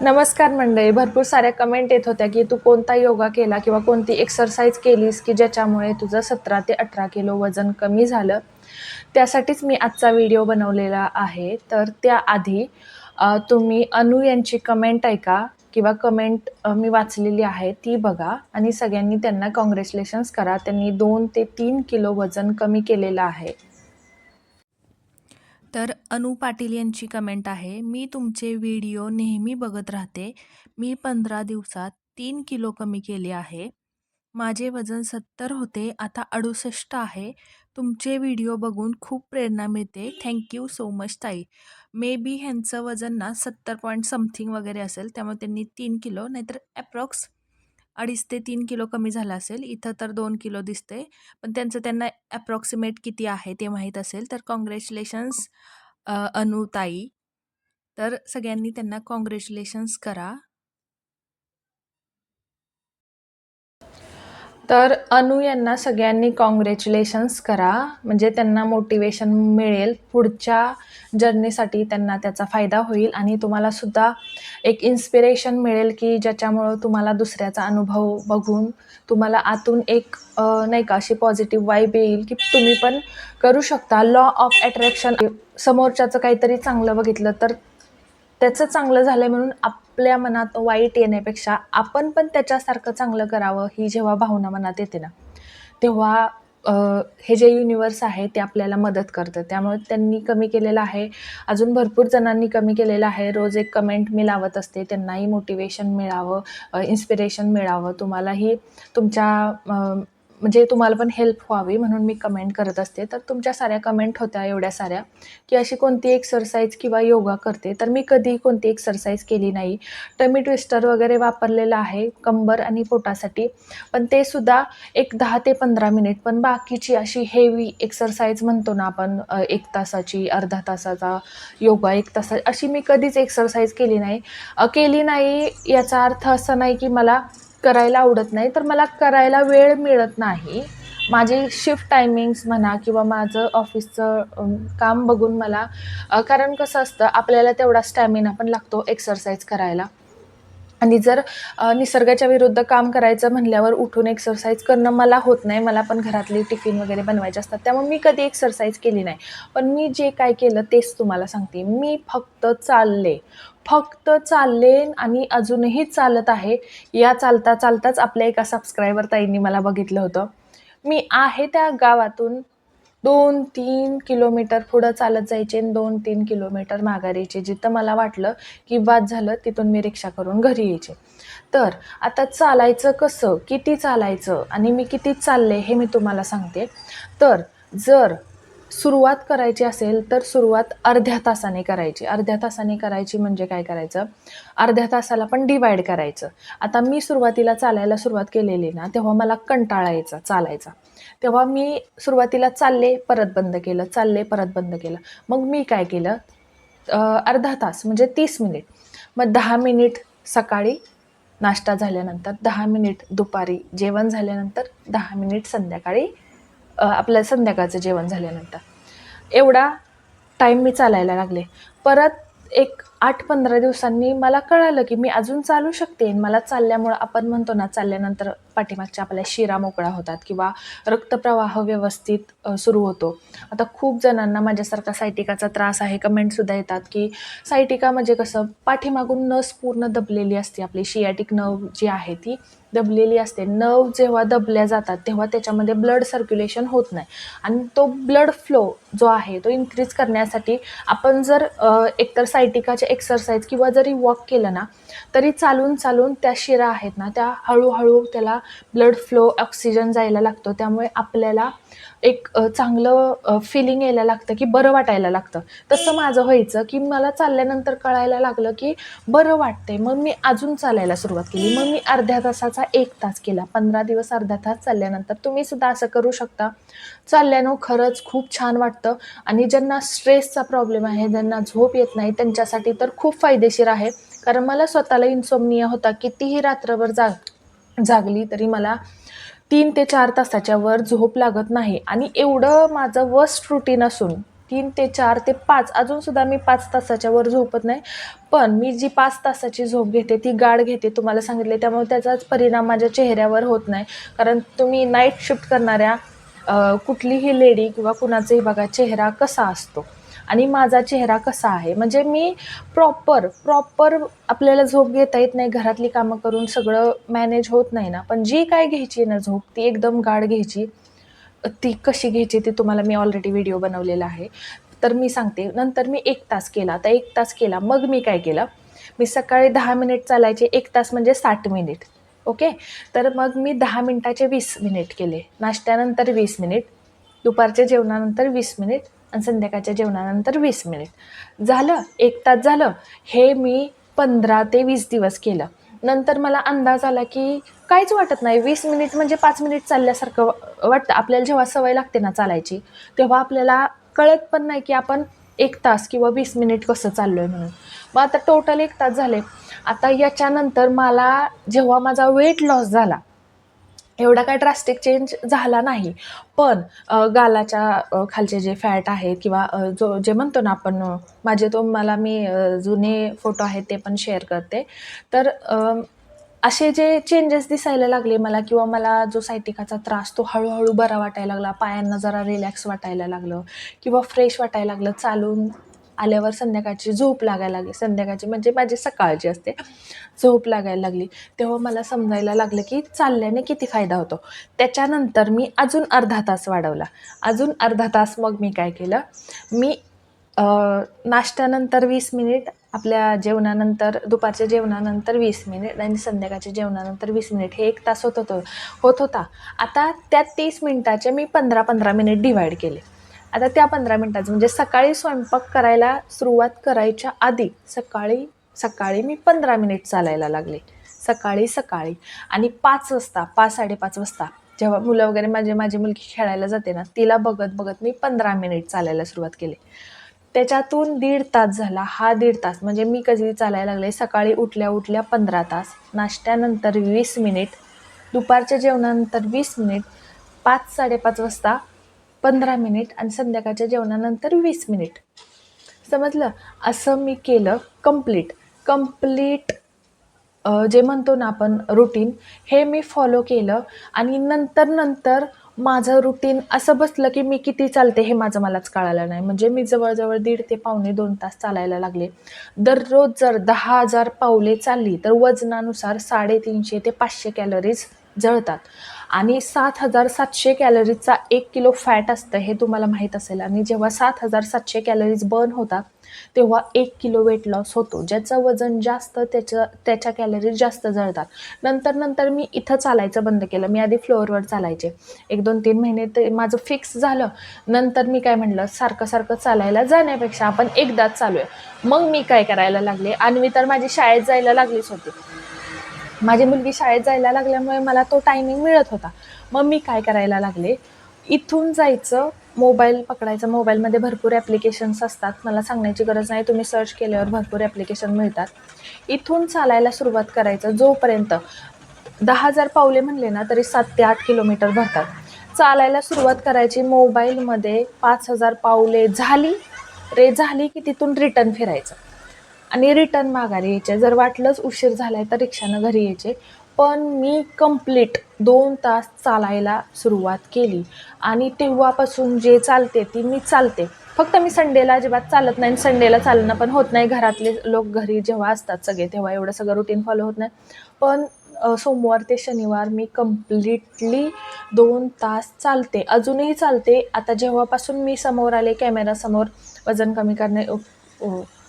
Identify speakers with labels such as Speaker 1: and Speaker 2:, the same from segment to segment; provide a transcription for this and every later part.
Speaker 1: नमस्कार मंडळी. भरपूर साऱ्या कमेंट येत होत्या की तू कोणता योगा केला किंवा कोणती एक्सरसाइज केलीस की ज्याच्यामुळे तुझं सतरा ते अठरा किलो वजन कमी झालं? त्यासाठीच मी आजचा व्हिडिओ बनवलेला आहे. तर त्याआधी तुम्ही अनु यांची कमेंट ऐका किंवा कमेंट मी वाचलेली आहे. ती बघा आणि सगळ्यांनी त्यांना कॉंग्रॅच्युलेशन्स करा. त्यांनी दोन ते तीन किलो वजन कमी केलेलं आहे.
Speaker 2: तर अनु पाटील यांची कमेंट आहे मी तुमचे व्हिडिओ नेहमी बघत राहते. मी पंधरा दिवसात तीन किलो कमी केले आहे. माझे वजन सत्तर होते आता अडुसष्ट आहे. तुमचे व्हिडिओ बघून खूप प्रेरणा मिळते. थँक्यू सो मच ताई. मे बी ह्यांचं वजन ना सत्तर पॉईंट समथिंग वगैरे असेल त्यामुळे त्यांनी तीन किलो नाहीतर ॲप्रॉक्स अडीच ते तीन किलो कमी झालं असेल. इथं तर दोन किलो दिसते पण त्यांचं त्यांना ॲप्रॉक्सिमेट किती आहे ते माहीत असेल. तर कॉंग्रॅच्युलेशन्स अनुताई तर सगळ्यांनी त्यांना कॉंग्रॅच्युलेशन्स करा.
Speaker 1: तर अनु यांना सगळ्यांनी कॉंग्रॅच्युलेशन्स करा. म्हणजे त्यांना मोटिवेशन मिळेल. पुढच्या जर्नीसाठी त्यांना त्याचा फायदा होईल आणि तुम्हाला सुद्धा एक इन्स्पिरेशन मिळेल की ज्याच्यामुळं तुम्हाला दुसऱ्याचा अनुभव बघून तुम्हाला आतून एक नाही का अशी पॉझिटिव्ह वाईब येईल की तुम्ही पण करू शकता. लॉ ऑफ अट्रॅक्शन समोरच्याचं काहीतरी चांगलं बघितलं तर त्याचं चांगलं झालं म्हणून आप आपल्या मनात वाईट येण्यापेक्षा आपण पण त्याच्यासारखं चांगलं करावं ही जेव्हा भावना मनात येते ना तेव्हा हे जे युनिवर्स आहे ते आपल्याला मदत करतं. त्यामुळे त्यांनी कमी केलेलं आहे. अजून भरपूर जणांनी कमी केलेलं आहे. रोज एक कमेंट मी लावत असते. त्यांनाही मोटिवेशन मिळावं इन्स्पिरेशन मिळावं. तुम्हालाही तुमच्या म्हणजे तुम्हाला पण हेल्प व्हावी म्हणून मी कमेंट करत असते. तर तुमच्या साऱ्या कमेंट होत्या एवढ्या साऱ्या. की अशी कोणती एक्सरसाइज किंवा योगा करते तर मी कधी कोणती एक्सरसाइज केली नाही. टमी ट्विस्टर वगैरे वापरलेलं आहे कंबर आणि पोटासाठी. पण ते सुद्धा एक दहा ते पंधरा मिनिट पण बाकीची अशी हेवी एक्सरसाइज म्हणतो ना आपण एक तासाची अर्धा तासाचा योगा एक तासा अशी मी कधीच एक्सरसाइज केली नाही. केली नाही याचा अर्थ असा नाही की मला करायला आवडत नाही तर मला करायला वेळ मिळत नाही. माझी शिफ्ट टायमिंग्स म्हणा किंवा माझं ऑफिसचं काम बघून मला कारण कसं असतं आपल्याला तेवढा स्टॅमिना पण लागतो एक्सरसाइज करायला. आणि जर निसर्गाच्या विरुद्ध काम करायचं म्हणल्यावर उठून एक्सरसाइज करणं मला होत नाही. मला पण घरातली टिफिन वगैरे बनवायचे असतात. त्यामुळे मी कधी एक्सरसाइज केली नाही. पण मी जे काय केलं तेच तुम्हाला सांगते. मी फक्त चालले. फक्त चालले आणि अजूनही चालत आहे. या चालता चालताच आपल्या एका सबस्क्रायबर ताईंनी मला बघितलं होतं. मी आहे त्या गावातून दोन तीन किलोमीटर पुढं चालत जायचे आणि दोन तीन किलोमीटर माघारी यायचे. जिथं मला वाटलं की बाद झालं तिथून मी रिक्षा करून घरी यायचे. तर आता चालायचं कसं? किती चालायचं? आणि मी किती चालले हे मी तुम्हाला सांगते. तर जर सुरुवात करायची असेल तर सुरुवात अर्ध्या तासाने करायची. अर्ध्या तासाने करायची म्हणजे काय करायचं? अर्ध्या तासाला पण डिवाईड करायचं. आता मी सुरुवातीला चालायला सुरुवात केलेली ना तेव्हा मला कंटाळा यायचा चालायचा. तेव्हा मी सुरुवातीला चालले परत बंद केलं चालले परत बंद केलं. मग मी काय केलं? अर्धा तास म्हणजे तीस मिनिट. मग दहा मिनिट सकाळी नाश्ता झाल्यानंतर दहा मिनिट दुपारी जेवण झाल्यानंतर दहा मिनिट संध्याकाळी अ, आपलं संध्याकाळचं जेवण झाल्यानंतर. एवढा टाईम मी चालायला लागले. परत एक आठ पंधरा दिवसांनी मला कळालं की मी अजून चालू शकते. मला चालल्यामुळं आपण म्हणतो ना चालल्यानंतर पाठीमागच्या आपल्या शिरा मोकळा होतात किंवा रक्तप्रवाह व्यवस्थित सुरू होतो. आता खूप जणांना माझ्यासारखा सायटिकाचा त्रास आहे कमेंटसुद्धा येतात की सायटिका म्हणजे कसं पाठीमागून नस पूर्ण दबलेली असते. आपली शियाटिक नव जी आहे ती दबलेली असते. नव जेव्हा दबल्या जातात तेव्हा त्याच्यामध्ये ब्लड सर्क्युलेशन होत नाही. आणि तो ब्लड फ्लो जो आहे तो इन्क्रीज करण्यासाठी आपण जर एकतर सायटिकाचे एक्सरसाइज किंवा जरी वॉक केलं ना तरी चालून चालून त्या शिरा आहेत ना त्या हळूहळू त्याला ब्लड फ्लो ऑक्सिजन जायला लागतो. त्यामुळे आपल्याला एक चांगलं फिलिंग यायला लागतं की बरं वाटायला लागतं. तसं माझं व्हायचं की मला चालल्यानंतर कळायला लागलं की बरं वाटतंय. मग मी अजून चालायला सुरुवात केली. मग मी अर्ध्या तासाचा एक तास केला. पंधरा दिवस अर्धा तास चालल्यानंतर तुम्ही सुद्धा असं करू शकता. चालल्यानं खरंच खूप छान वाटतं. आणि ज्यांना स्ट्रेसचा प्रॉब्लेम आहे ज्यांना झोप येत नाही त्यांच्यासाठी तर खूप फायदेशीर आहे. कारण मला स्वतःला इन्सोमनिया होता. कितीही रात्रभर जाग जागली तरी मला तीन ते चार तासाच्या वर झोप लागत नाही. आणि एवढं माझं वर्स्ट रुटीन असून तीन ते चार ते पाच अजूनसुद्धा मी पाच तासाच्या वर झोपत नाही. पण मी जी पाच तासाची झोप घेते ती गाढ घेते तुम्हाला सांगितले त्यामुळे त्याचाच परिणाम माझ्या चेहऱ्यावर होत नाही. कारण तुम्ही नाईट शिफ्ट करणाऱ्या कुठलीही लेडी किंवा कुणाचाही बघा चेहरा कसा असतो. आणि माझा चेहरा कसा आहे? म्हणजे मी प्रॉपर प्रॉपर आपल्याला झोप घेता येत नाही घरातली कामं करून सगळं मॅनेज होत नाही ना. पण जी काय घ्यायची ना झोप ती एकदम गाढ घ्यायची. ती कशी घ्यायची ती तुम्हाला मी ऑलरेडी व्हिडिओ बनवलेला आहे. तर मी सांगते नंतर मी एक तास केला. आता एक तास केला मग मी काय केलं? मी सकाळी दहा मिनिट चालायचे एक तास म्हणजे साठ मिनिट. ओके? तर मग मी दहा मिनटाचे वीस मिनिट केले. नाश्त्यानंतर वीस मिनिट दुपारच्या जेवणानंतर वीस मिनिट आणि संध्याकाळच्या जेवणानंतर वीस मिनिट. झालं एक तास झालं. हे मी पंधरा ते वीस दिवस केलं. नंतर मला अंदाज आला की काहीच वाटत नाही. वीस मिनिट म्हणजे पाच मिनिट चालल्यासारखं वाटतं. आपल्याला जेव्हा सवय लागते ना चालायची तेव्हा आपल्याला कळत पण नाही की आपण एक तास किंवा वीस मिनिट कसं चाललो आहे म्हणून. मग आता टोटल एक तास झाले. आता याच्यानंतर मला जेव्हा माझा वेट लॉस झाला एवढा काय ड्रास्टिक चेंज झाला नाही. पण गालाच्या खालचे जे फॅट आहेत किंवा जो जे म्हणतो ना आपण माझे तो मला मी जुने फोटो आहेत ते पण शेअर करते. तर असे जे चेंजेस दिसायला लागले मला किंवा मला जो सायटिकाचा त्रास तो हळूहळू बरा वाटायला लागला पायांना जरा रिलॅक्स वाटायला लागलं किंवा फ्रेश वाटायला लागलं चालून आल्यावर संध्याकाळची झोप लागायला लागली. संध्याकाळची म्हणजे माझी सकाळची असते. झोप लागायला लागली. तेव्हा मला समजायला लागलं की चालल्याने किती फायदा होतो. त्याच्यानंतर मी अजून अर्धा तास वाढवला. अजून अर्धा तास मग मी काय केलं? मी नाश्त्यानंतर वीस मिनिट आपल्या जेवणानंतर दुपारच्या जेवणानंतर वीस मिनिट आणि संध्याकाळच्या जेवणानंतर वीस मिनिट हे एक तास होत होतं होत होता. आता त्या तीस मिनिटाचे मी पंधरा पंधरा मिनिट डिवाईड केले. आता त्या पंधरा मिनिटाचं म्हणजे सकाळी स्वयंपाक करायला सुरुवात करायच्या आधी सकाळी सकाळी मी पंधरा मिनिट चालायला लागले. सकाळी सकाळी. आणि पाच वाजता पाच साडेपाच वाजता जेव्हा मुलं वगैरे माझे माझी मुलगी खेळायला जाते ना तिला बघत बघत मी पंधरा मिनिट चालायला सुरुवात केली. त्याच्यातून दीड तास झाला हा दीड तास. म्हणजे मी कधी चालायला लागले सकाळी उठल्या उठल्या पंधरा तास. नाश्त्यानंतर वीस मिनिट दुपारच्या जेवणानंतर वीस मिनिट पाच साडेपाच वाजता पंधरा मिनिट आणि संध्याकाळच्या जेवणानंतर वीस मिनिट. समजलं? असं मी केलं कंप्लीट कंप्लीट जे म्हणतो ना आपण रुटीन हे मी फॉलो केलं आणि नंतर नंतर माझं रुटीन असं बसलं की मी किती चालते हे माझं मलाच कळालं नाही. म्हणजे मी जवळजवळ दीड ते पावणे दोन तास चालायला लागले. दररोज जर दहा हजार पावले चालली तर वजनानुसार साडेतीनशे ते पाचशे कॅलरीज जळतात. आणि सात हजार सातशे कॅलरीजचा एक किलो फॅट असतं हे तुम्हाला माहीत असेल. आणि जेव्हा सात हजार सातशे कॅलरीज बर्न होतात तेव्हा एक किलो वेट लॉस होतो. ज्याचं वजन जास्त त्याचं त्याच्या कॅलरीज जास्त जळतात. नंतर नंतर मी इथं चालायचं बंद केलं. मी आधी फ्लोअरवर चालायचे. एक दोन तीन महिने ते माझं फिक्स झालं. नंतर मी काय म्हटलं सारखं सारखं चालायला जाण्यापेक्षा आपण एकदाच चालूया. मग मी काय करायला लागले? आणि मी तर माझी शाळेत जायला लागलीच होती. माझी मुलगी शाळेत जायला लागल्यामुळे मला तो टायमिंग मिळत होता. मग मी काय करायला लागले? इथून जायचं मोबाईल पकडायचं. मोबाईलमध्ये भरपूर ॲप्लिकेशन्स असतात. मला सांगण्याची गरज नाही. तुम्ही सर्च केल्यावर भरपूर ॲप्लिकेशन मिळतात. इथून चालायला सुरुवात करायचं. जोपर्यंत दहा हजार पावले म्हणले ना तरी सात ते आठ किलोमीटर भरतात. चालायला सुरुवात करायची. मोबाईलमध्ये पाच हजार पावले झाली. रे झाली की तिथून रिटर्न फिरायचं. आणि रिटर्न माघारी यायचे. जर वाटलंच उशीर झालाय तर रिक्षानं घरी यायचे. पण मी कंप्लीट दोन तास चालायला सुरुवात केली. आणि तेव्हापासून जे चालते ती मी चालते. फक्त मी संडेला अजिबात चालत नाही संडेला चालणं पण होत नाही. घरातले लोक घरी जेव्हा असतात सगळे तेव्हा एवढं सगळं रुटीन फॉलो होत नाही. पण सोमवार ते शनिवार मी कम्प्लिटली दोन तास चालते. अजूनही चालते. आता जेव्हापासून मी समोर आले कॅमेरासमोर वजन कमी करणे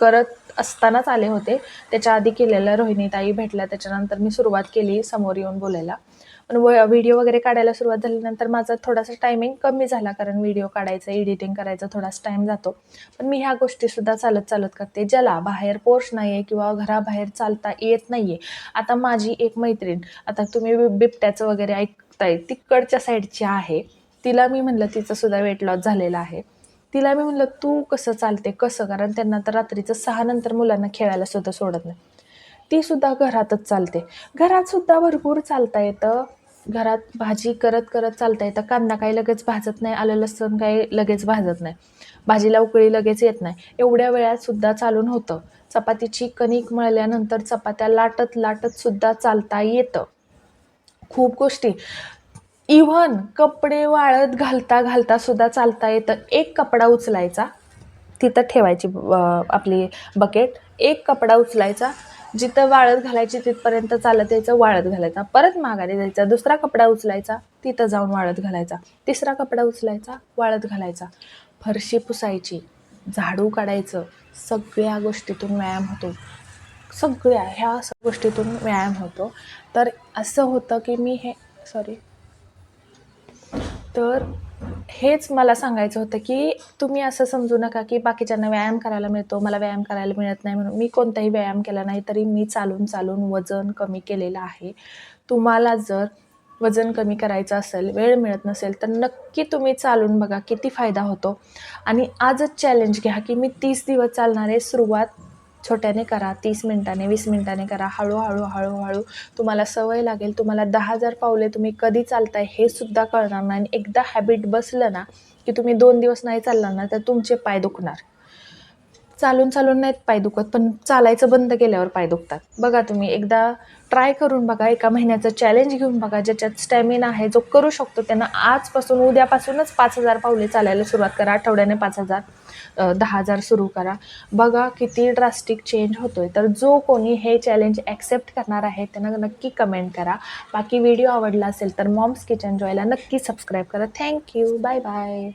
Speaker 1: करत असतानाच आले होते. त्याच्या आधी केलेलं रोहिणीताई भेटल्या त्याच्यानंतर मी सुरुवात केली समोर येऊन बोलायला. पण व व्हिडिओ वगैरे काढायला सुरुवात झाल्यानंतर माझा थोडासा टायमिंग कमी झाला कारण व्हिडिओ काढायचं एडिटिंग करायचा थोडासा टाईम जातो. पण मी ह्या गोष्टीसुद्धा चालत चालत करते. ज्याला बाहेर पोर्च नाही आहे किंवा घराबाहेर चालता येत नाही आहे आता माझी एक मैत्रीण आता तुम्ही बिबट्याचं वगैरे ऐकताय तिकडच्या साईडची आहे. तिला मी म्हणलं तिचं सुद्धा वेट लॉस झालेला आहे. तिला मी म्हणलं तू कसं चालते? कसं? कारण त्यांना तर रात्रीचं सहा नंतर मुलांना खेळायला सुद्धा सोडत नाही. ती सुद्धा घरातच चालते. घरात सुद्धा भरपूर चालता येतं. घरात भाजी करत करत चालता येतं. कांदा काही लगेच भाजत नाही आलं लसूण काही लगेच भाजत नाही. भाजीला उकळी लगेच येत नाही. एवढ्या वेळात सुद्धा चालून होतं. चपातीची कणिक मळल्यानंतर चपात्या लाटत लाटत सुद्धा चालता येतं. खूप गोष्टी. इव्हन कपडे वाळत घालता घालता सुद्धा चालता येतं. एक कपडा उचलायचा तिथं ठेवायची आपली बकेट एक कपडा उचलायचा जिथं वाळत घालायची तिथपर्यंत चालत यायचं वाळत घालायचा. परत माघारी जायचा दुसरा कपडा उचलायचा तिथं जाऊन वाळत घालायचा. तिसरा कपडा उचलायचा वाळत घालायचा. फरशी पुसायची झाडू काढायचं सगळ्या गोष्टीतून व्यायाम होतो. सगळ्या ह्या गोष्टीतून व्यायाम होतो. तर असं होतं की मी हे सॉरी तर हेच मला सांगायचं होतं की तुम्ही असं समजू नका की बाकीच्यांना व्यायाम करायला मिळतो मला व्यायाम करायला मिळत नाही म्हणून मी कोणताही व्यायाम केला नाही तरी मी चालून चालून वजन कमी केलेलं आहे. तुम्हाला जर वजन कमी करायचं असेल वेळ मिळत नसेल तर नक्की तुम्ही चालून बघा किती फायदा होतो. आणि आजच चॅलेंज घ्या की मी तीस दिवस चालणारे सुरुवात छोट्याने करा तीस मिनिटाने वीस मिनिटाने करा हळूहळू हळूहळू तुम्हाला सवय लागेल तुम्हाला दहा हजार पावले तुम्ही कधी चालताय हे सुद्धा कळणार नाही. आणि एकदा हॅबिट बसलं ना की तुम्ही दोन दिवस नाही चालला ना तर तुमचे पाय दुखणार. चालून चालून नाहीत पाय दुखत पण चालायचं बंद केल्यावर पाय दुखतात. बघा तुम्ही एकदा ट्राय करून बघा एका महिन्याचं चॅलेंज घेऊन बघा ज्याच्यात स्टॅमिना आहे जो करू शकतो त्यांना आजपासून उद्यापासूनच पाच हजार पावले चालायला सुरुवात करा आठवड्याने पाच हजार दहा हजार सुरू करा. बघा किती ड्रास्टिक चेंज होतोय. तर जो कोणी हे चॅलेंज ॲक्सेप्ट करणार आहे त्यांना नक्की कमेंट करा. बाकी व्हिडिओ आवडला असेल तर मॉम्स किचन जॉयला नक्की सबस्क्राईब करा. Thank you bye bye